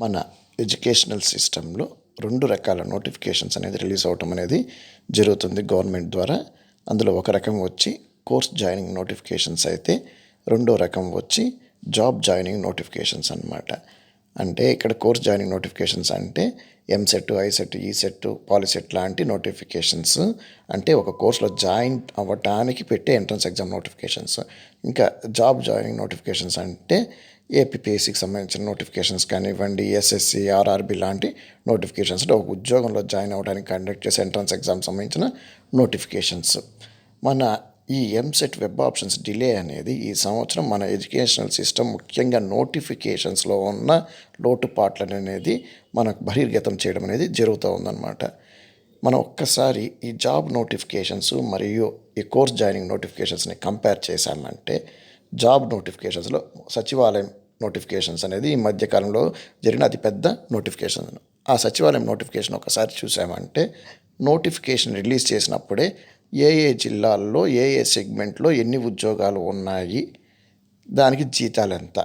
మన ఎడ్యుకేషనల్ సిస్టంలో రెండు రకాల నోటిఫికేషన్స్ అనేది రిలీజ్ అవ్వటం అనేది జరుగుతుంది గవర్నమెంట్ ద్వారా. అందులో ఒక రకం వచ్చి కోర్స్ జాయినింగ్ నోటిఫికేషన్స్ అయితే రెండో రకం వచ్చి జాబ్ జాయినింగ్ నోటిఫికేషన్స్ అనమాట అంటే ఇక్కడ కోర్స్ జాయినింగ్ నోటిఫికేషన్స్ అంటే ఎంసెట్ ఐసెట్ ఈసెట్ పాలిసెట్ లాంటి నోటిఫికేషన్స్. అంటే ఒక కోర్సులో జాయిన్ అవ్వటానికి పెట్టే ఎంట్రన్స్ ఎగ్జామ్ నోటిఫికేషన్స్. ఇంకా జాబ్ జాయినింగ్ నోటిఫికేషన్స్ అంటే ఏపీపీఎస్సికి సంబంధించిన నోటిఫికేషన్స్ కానివ్వండి ఎస్ఎస్సి ఆర్ఆర్బి లాంటి నోటిఫికేషన్స్. అంటే ఒక ఉద్యోగంలో జాయిన్ అవ్వడానికి కండక్ట్ చేసే ఎంట్రన్స్ ఎగ్జామ్ సంబంధించిన నోటిఫికేషన్స్. మన ఈ ఎంసెట్ వెబ్ ఆప్షన్స్ డిలే అనేది ఈ సంవత్సరం మన ఎడ్యుకేషనల్ సిస్టమ్ ముఖ్యంగా నోటిఫికేషన్స్లో ఉన్న లోటుపాట్లను అనేది మనకు బహిర్గతం చేయడం అనేది జరుగుతూ ఉందన్నమాట. మనం ఒక్కసారి ఈ జాబ్ నోటిఫికేషన్స్ మరియు ఈ కోర్స్ జాయినింగ్ నోటిఫికేషన్స్ని కంపేర్ చేశామంటే జాబ్ నోటిఫికేషన్స్లో సచివాలయం నోటిఫికేషన్స్ అనేది ఈ మధ్యకాలంలో జరిగిన అతిపెద్ద నోటిఫికేషన్. ఆ సచివాలయం నోటిఫికేషన్ ఒకసారి చూసామంటే నోటిఫికేషన్ రిలీజ్ చేసినప్పుడే ఏ ఏ జిల్లాల్లో ఏ ఏ సెగ్మెంట్లో ఎన్ని ఉద్యోగాలు ఉన్నాయి దానికి జీతాలు ఎంత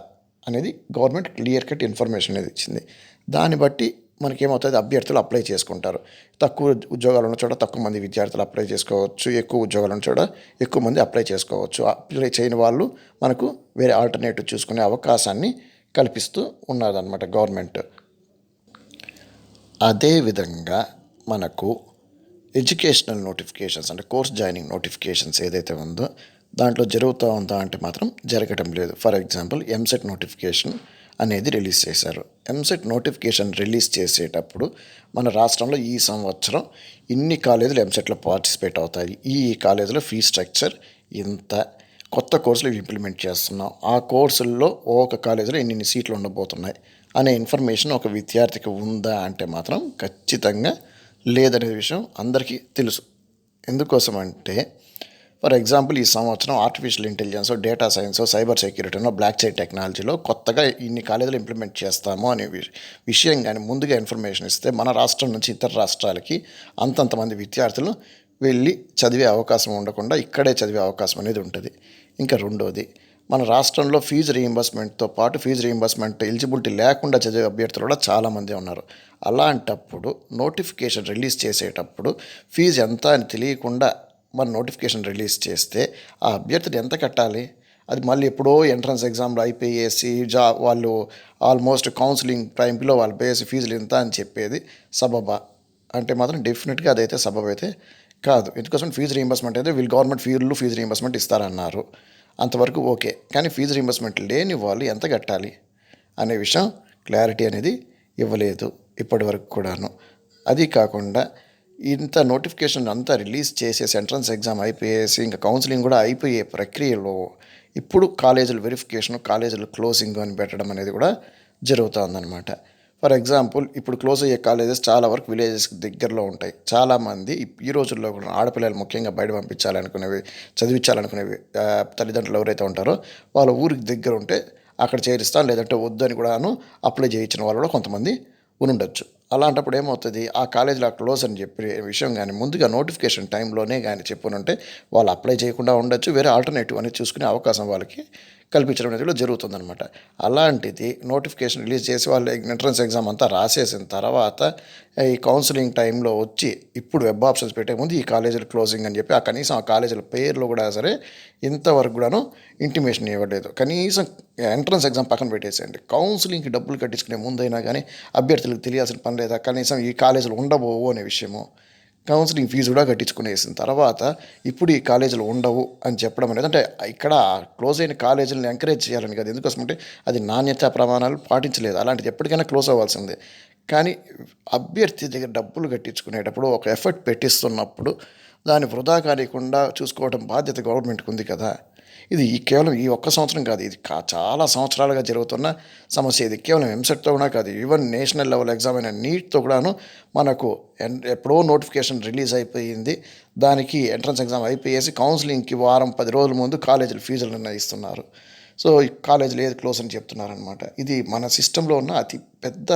అనేది గవర్నమెంట్ క్లియర్ కట్ ఇన్ఫర్మేషన్ అనేది ఇచ్చింది. దాన్ని బట్టి మనకేమవుతుంది? అభ్యర్థులు అప్లై చేసుకుంటారు. తక్కువ ఉద్యోగాలు ఉన్న చోట తక్కువ మంది విద్యార్థులు అప్లై చేసుకోవచ్చు. ఎక్కువ ఉద్యోగాలు ఉన్న చోట ఎక్కువ మంది అప్లై చేసుకోవచ్చు. అప్లై చేయని వాళ్ళు మనకు వేరే ఆల్టర్నేటివ్ చూసుకునే అవకాశాన్ని కల్పిస్తూ ఉన్నదన్నమాట గవర్నమెంట్. అదేవిధంగా మనకు ఎడ్యుకేషనల్ నోటిఫికేషన్స్ అంటే కోర్స్ జాయినింగ్ నోటిఫికేషన్స్ ఏదైతే ఉందో దాంట్లో జరుగుతూ ఉందా అంటే మాత్రం జరగటం లేదు. ఫర్ ఎగ్జాంపుల్ ఎంసెట్ నోటిఫికేషన్ అనేది రిలీజ్ చేశారు. ఎంసెట్ నోటిఫికేషన్ రిలీజ్ చేసేటప్పుడు మన రాష్ట్రంలో ఈ సంవత్సరం ఇన్ని కాలేజీలు ఎంసెట్లో పార్టిసిపేట్ అవుతాయి. ఈ కాలేజీలో ఫీ స్ట్రక్చర్ ఇంత కొత్త కోర్సులు ఇంప్లిమెంట్ చేస్తున్నాం. ఆ కోర్సుల్లో ఒక కాలేజీలో ఎన్ని సీట్లు ఉండబోతున్నాయి అనే ఇన్ఫర్మేషన్ ఒక విద్యార్థికి ఉందా అంటే మాత్రం ఖచ్చితంగా లేదనే విషయం అందరికీ తెలుసు. ఎందుకోసం అంటే ఫర్ ఎగ్జాంపుల్ ఈ సంవత్సరం artificial intelligence data science cyber సెక్యూరిటీనో block chain టెక్నాలజీలో కొత్తగా ఇన్ని కాలేజీలు ఇంప్లిమెంట్ చేస్తాము అనే విషయం కానీ ముందుగా ఇన్ఫర్మేషన్ ఇస్తే మన రాష్ట్రం నుంచి ఇతర రాష్ట్రాలకి అంతంతమంది విద్యార్థులు వెళ్ళి చదివే అవకాశం ఉండకుండా ఇక్కడే చదివే అవకాశం అనేది ఉంటుంది. ఇంకా రెండోది మన రాష్ట్రంలో ఫీజు రీయింబర్స్మెంట్తో పాటు ఫీజు రీయింబర్స్మెంట్ ఎలిజిబిలిటీ లేకుండా చదివే అభ్యర్థులు కూడా చాలామంది ఉన్నారు. అలాంటప్పుడు నోటిఫికేషన్ రిలీజ్ చేసేటప్పుడు ఫీజు ఎంత అని తెలియకుండా మన నోటిఫికేషన్ రిలీజ్ చేస్తే ఆ అభ్యర్థులు ఎంత కట్టాలి? అది మళ్ళీ ఎప్పుడో ఎంట్రన్స్ ఎగ్జామ్లో అయిపోయేసి జా వాళ్ళు ఆల్మోస్ట్ కౌన్సిలింగ్ టైంలో వాళ్ళు పేసి ఫీజులు ఎంత అని చెప్పేది సబబా. అంటే మాత్రం డెఫినెట్గా అదైతే సబబ్ అయితే కాదు. ఎందుకోసం ఫీజు రీయింబర్స్మెంట్ అయితే వీళ్ళు గవర్నమెంట్ ఫీజులు ఫీజు రీయింబర్స్మెంట్ ఇస్తారన్నారు. అంతవరకు ఓకే. కానీ ఫీజు రీయింబర్స్మెంట్ లేని వాళ్ళు ఎంత కట్టాలి? అనే విషయం క్లారిటీ అనేది ఇవ్వలేదు ఇప్పటి వరకు కూడాను. అది కాకుండా ఇంత నోటిఫికేషన్ అంతా రిలీజ్ చేసేసి ఎంట్రన్స్ ఎగ్జామ్ అయిపోయేసి ఇంకా కౌన్సిలింగ్ కూడా అయిపోయే ప్రక్రియలో ఇప్పుడు కాలేజీల వెరిఫికేషన్ కాలేజీల క్లోజింగ్ అని పెట్టడం అనేది కూడా జరుగుతుందన్నమాట. ఫర్ ఎగ్జాంపుల్ ఇప్పుడు క్లోజ్ అయ్యే కాలేజెస్ చాలా వరకు విలేజెస్ దగ్గరలో ఉంటాయి. చాలామంది ఈ రోజుల్లో కూడా ఆడపిల్లలు ముఖ్యంగా బయట పంపించాలనుకునేవి చదివించాలనుకునేవి తల్లిదండ్రులు ఎవరైతే ఉంటారో వాళ్ళ ఊరికి దగ్గర ఉంటే అక్కడ చేరిస్తాను లేదంటే వద్దని కూడాను అప్లై చేయించిన వాళ్ళు కూడా కొంతమంది ఉండొచ్చు అలాంటప్పుడు ఏమవుతుంది? ఆ కాలేజీలో క్లోజ్ అని చెప్పే విషయం కానీ ముందుగా నోటిఫికేషన్ టైంలోనే కానీ చెప్పునంటే వాళ్ళు అప్లై చేయకుండా ఉండొచ్చు వేరే ఆల్టర్నేటివ్ అనేది చూసుకునే అవకాశం వాళ్ళకి కల్పించడం అనేది జరుగుతుందనమాట అలాంటిది నోటిఫికేషన్ రిలీజ్ చేసి వాళ్ళు ఎంట్రన్స్ ఎగ్జామ్ అంతా రాసేసిన తర్వాత ఈ కౌన్సిలింగ్ టైంలో వచ్చి ఇప్పుడు వెబ్ ఆప్షన్స్ పెట్టే ముందు ఈ కాలేజీలు క్లోజింగ్ అని చెప్పి ఆ కనీసం ఆ కాలేజీల పేర్లు కూడా సరే ఇంతవరకు కూడాను ఇంటిమేషన్ ఇవ్వలేదు. కనీసం ఎంట్రన్స్ ఎగ్జామ్ పక్కన పెట్టేసేయండి. కౌన్సిలింగ్కి డబ్బులు కట్టించుకునే ముందైనా కానీ అభ్యర్థులకు తెలియాల్సిన పని లేదా కనీసం ఈ కాలేజీలు ఉండబోవు అనే విషయము కౌన్సిలింగ్ ఫీజు కూడా కట్టించుకునేసిన తర్వాత ఇప్పుడు ఈ కాలేజీలు ఉండవు అని చెప్పడం అనేది అంటే ఇక్కడ క్లోజ్ అయిన కాలేజీలను ఎంకరేజ్ చేయాలని కదా. ఎందుకోసం అంటే అది నాణ్యత ప్రమాణాలు పాటించలేదు. అలాంటిది ఎప్పటికైనా క్లోజ్ అవ్వాల్సిందే. కానీ అభ్యర్థి దగ్గర డబ్బులు కట్టించుకునేటప్పుడు ఒక ఎఫర్ట్ పెట్టిస్తున్నప్పుడు దాన్ని వృధా కానికుండా చూసుకోవడం బాధ్యత గవర్నమెంట్కి ఉంది కదా. ఇది ఈ కేవలం ఈ ఒక్క సంవత్సరం కాదు ఇది కా చాలా సంవత్సరాలుగా జరుగుతున్న సమస్య. ఇది కేవలం ఎంసెట్తో కూడా కాదు ఈవెన్ నేషనల్ లెవెల్ ఎగ్జామ్ అయిన నీట్తో కూడాను మనకు ఎప్పుడో నోటిఫికేషన్ రిలీజ్ అయిపోయింది. దానికి ఎంట్రన్స్ ఎగ్జామ్ అయిపోయేసి కౌన్సిలింగ్కి వారం పది రోజుల ముందు కాలేజీలు ఫీజులు నిర్ణయిస్తున్నారు. సో ఈ కాలేజీలు ఏది క్లోజ్ అని చెప్తున్నారనమాట ఇది మన సిస్టంలో ఉన్న అతి పెద్ద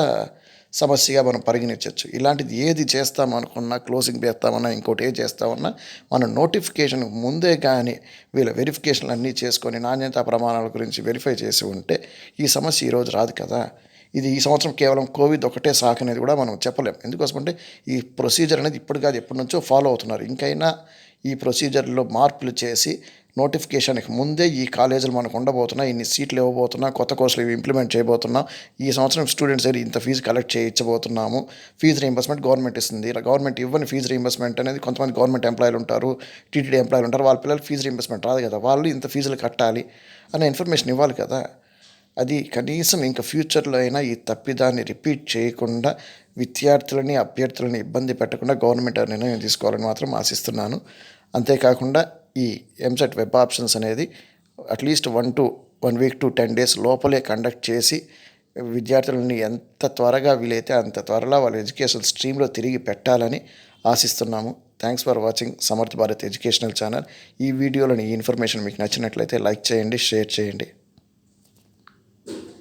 సమస్యగా మనం పరిగణించవచ్చు. ఇలాంటిది ఏది చేస్తామనుకున్నా క్లోజింగ్ చేస్తామన్నా ఇంకోటి ఏది చేస్తామన్నా మన నోటిఫికేషన్ ముందే కానీ వీళ్ళ వెరిఫికేషన్లు అన్నీ చేసుకొని నాణ్యత ప్రమాణాల గురించి వెరిఫై చేసి ఉంటే ఈ సమస్య ఈరోజు రాదు కదా. ఇది ఈ సంవత్సరం కేవలం కోవిడ్ ఒకటే సాక్ అనేది కూడా మనం చెప్పలేం. ఎందుకోసమంటే ఈ ప్రొసీజర్ అనేది ఇప్పుడు కాదు ఎప్పటి నుంచో ఫాలో అవుతున్నారు. ఇంకైనా ఈ ప్రొసీజర్లో మార్పులు చేసి నోటిఫికేషన్కి ముందే ఈ కాలేజీలు మనకు ఉండబోతున్నా ఇన్ని సీట్లు ఇవ్వబోతున్నా కొత్త కోర్సులు ఇవి ఇంప్లిమెంట్ చేయబోతున్నాం. ఈ సంవత్సరం స్టూడెంట్స్ దగ్గర ఇంత ఫీజు కలెక్ట్ చేయించబోతున్నాము. ఫీజు రీంబర్స్మెంట్ గవర్నమెంట్ ఇస్తుంది. ఇలా గవర్నమెంట్ ఇవ్వని ఫీజు రీంబర్స్మెంట్ అనేది కొంతమంది గవర్నమెంట్ ఎంప్లాయీలు ఉంటారు టీటీడీ ఎంప్లాయీలు ఉంటారు వాళ్ళ పిల్లలు ఫీజు రీంబర్స్మెంట్ రాదు కదా. వాళ్ళు ఇంత ఫీజులు కట్టాలి అనే ఇన్ఫర్మేషన్ ఇవ్వాలి కదా. అది కనీసం ఇంకా ఫ్యూచర్లో అయినా ఈ తప్పిదాన్ని రిపీట్ చేయకుండా విద్యార్థులని అభ్యర్థులని ఇబ్బంది పెట్టకుండా గవర్నమెంట్ నిర్ణయం తీసుకోవాలని మాత్రం ఆశిస్తున్నాను. అంతేకాకుండా ఈ ఎంసెట్ వెబ్ ఆప్షన్స్ అనేది at least one to one week to ten days లోపలే కండక్ట్ చేసి విద్యార్థులని ఎంత త్వరగా వీలైతే అంత త్వరలో వాళ్ళ ఎడ్యుకేషన్ స్ట్రీమ్లో తిరిగి పెట్టాలని ఆశిస్తున్నాము. Thanks for watching Samarth Bharat educational channel. ఈ వీడియోలోని ఈ ఇన్ఫర్మేషన్ మీకు నచ్చినట్లయితే లైక్ చేయండి షేర్ చేయండి.